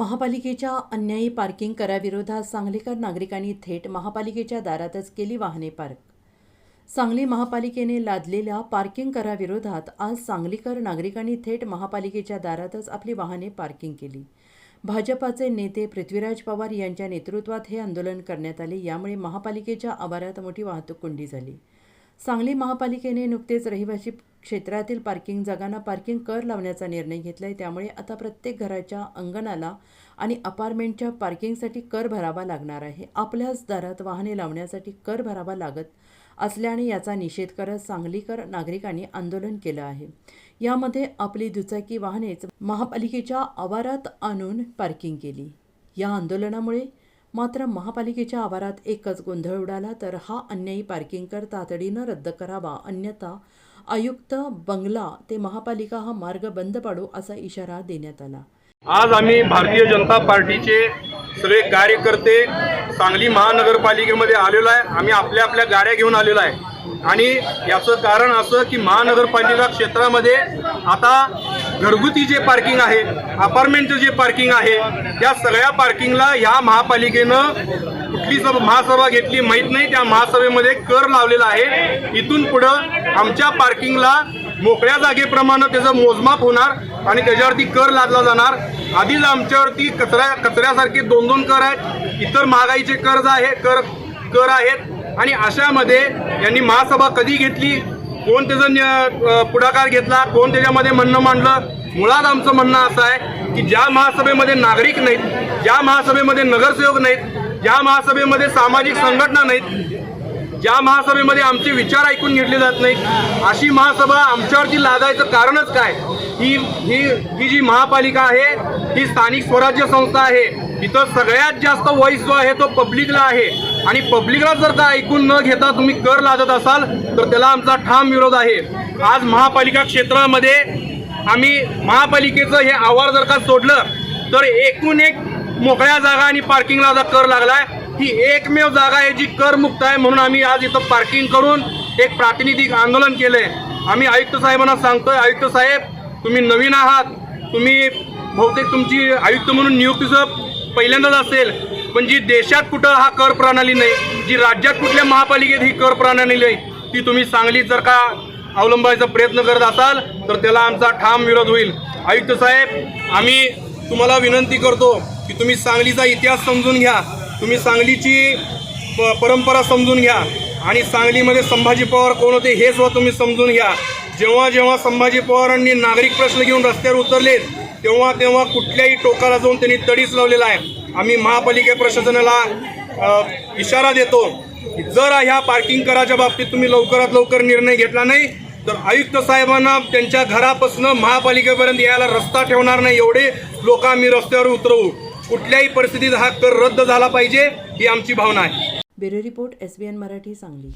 महापालिकेच्या अन्यायी पार्किंग कराविरोधात सांगलीकर नागरिकांनी थेट महापालिकेच्या दारातच केली वाहने पार्क. सांगली महापालिकेने लादलेल्या पार्किंग कराविरोधात आज सांगलीकर नागरिकांनी थेट महापालिकेच्या दारातच आपली वाहने पार्किंग केली. भाजपाचे नेते पृथ्वीराज पवार यांच्या नेतृत्वात हे आंदोलन करण्यात आले. यामुळे महापालिकेच्या आवारात मोठी वाहतूक कोंडी झाली. सांगली महापालिकेने नुकतेच रहिवासी क्षेत्रातील पार्किंग जागांना पार्किंग कर लावण्याचा निर्णय घेतला आहे त्यामुळे आता प्रत्येक घराच्या अंगणाला आणि अपार्टमेंटच्या पार्किंगसाठी कर भरावा लागणार आहे. आपल्याच दारात वाहने लावण्यासाठी कर भरावा लागत असल्याने याचा निषेध करत सांगलीकर नागरिकांनी आंदोलन केलं आहे. यामध्ये आपली दुचाकी वाहनेच महापालिकेच्या आवारात आणून पार्किंग केली. या आंदोलनामुळे मात्र महापालिकेच्या आवारात एकच गोंधळ उडाला तर हा अन्यायी पार्किंगकर तातडीनं रद्द करावा अन्यथा आयुक्त बंगला ते महापालिका हा मार्ग बंद पाडू असा इशारा देण्यात आला. आज आम्ही भारतीय जनता पार्टीचे सगळे कार्यकर्ते सांगली महानगरपालिकेमध्ये आलेलो आहे. आम्ही आपल्या आपल्या गाड्या घेऊन आलेलो आहे. आणि याचं कारण असं की महानगरपालिका क्षेत्रामध्ये आता घरगुती जे पार्किंग आहे अपार्टमेंटचं जे पार्किंग आहे त्या सगळ्या पार्किंगला ह्या महापालिकेनं कुठली सभा महासभा घेतली माहीत नाही. त्या महासभेमध्ये कर लावलेला आहे. इथून पुढं आमच्या पार्किंगला मोकळ्या जागेप्रमाणे त्याचं मोजमाप होणार आणि त्याच्यावरती कर लादला जाणार. आधीच आमच्यावरती कचऱ्या कचऱ्यासारखे दोन दोन कर आहेत. इतर महागाईचे कर्ज आहे कर कर आहेत. आणि अशामध्ये यांनी महासभा कधी घेतली? कोण त्याचा पुढाकार घेतला कोण त्याच्यामध्ये म्हणणं मांडलं. मुळात आमचं म्हणणं असं आहे की ज्या महासभेमध्ये नागरिक नाहीत ज्या महासभेमध्ये नगरसेवक नाहीत ज्या महासभेमध्ये सामाजिक संघटना नाहीत ज्या महासभेमध्ये आमचे विचार ऐकून घेतले जात नाहीत अशी महासभा आमच्यावरती लादायचं कारणच काय? ही ही ही जी महापालिका आहे ही स्थानिक स्वराज्य संस्था आहे. इथं सगळ्यात जास्त वॉईस जो आहे तो पब्लिकला आहे. आणि पब्लिकला जर का ऐकून न घेता तुम्ही कर लादत असाल तर त्याला आमचा ठाम विरोध आहे. आज महापालिका क्षेत्रामध्ये आम्ही महापालिकेचं हे आवार जर का सोडलं तर एकूण एक मोकळ्या जागा आणि पार्किंगला आता कर लागलाय. ही एकमेव जागा आहे जी करमुक्त आहे म्हणून आम्ही आज इथं पार्किंग करून एक प्रातिनिधिक आंदोलन केलंय. आम्ही आयुक्त साहेबांना सांगतोय आयुक्त साहेब तुम्ही नवीन आहात तुम्ही बहुतेक तुमची आयुक्त म्हणून नियुक्तीचं पहिल्यांदाच असेल पण जी देशात कुठं हा कर प्रणाली नाही जी राज्यात कुठल्या महापालिकेत ही कर प्रणाली नाही ती तुम्ही सांगलीत जर का अवलंबायचा प्रयत्न करत असाल तर त्याला आमचा ठाम विरोध होईल. आयुक्त साहेब आम्ही तुम्हाला विनंती करतो की तुम्ही सांगलीचा इतिहास समजून घ्या तुम्ही सांगलीची प- परंपरा समजून घ्या आणि सांगलीमध्ये संभाजी पवार कोण होते हे सुद्धा तुम्ही समजून घ्या. जेव्हा जेव्हा संभाजी पवारांनी नागरिक प्रश्न घेऊन रस्त्यावर उतरलेत तेव्हा तेव्हा कुठल्याही टोकाला जाऊन त्यांनी तडीच लावलेला आहे. आम्ही महापालिका प्रशासनाला इशारा देतो जर ह्या पार्किंग कराच्या बाबतीत तुम्ही लवकरात लवकर निर्णय घेतला नाही तर आयुक्त साहेबांना त्यांच्या घरापासून महापालिकेपर्यंत यायला रस्ता ठेवणार नाही एवढे लोक आम्ही रस्त्यावर उतरवू. कुठल्याही परिस्थितीत हा कर रद्द झाला पाहिजे ही आमची भावना आहे. Bureau report S B N Marathi Sangli.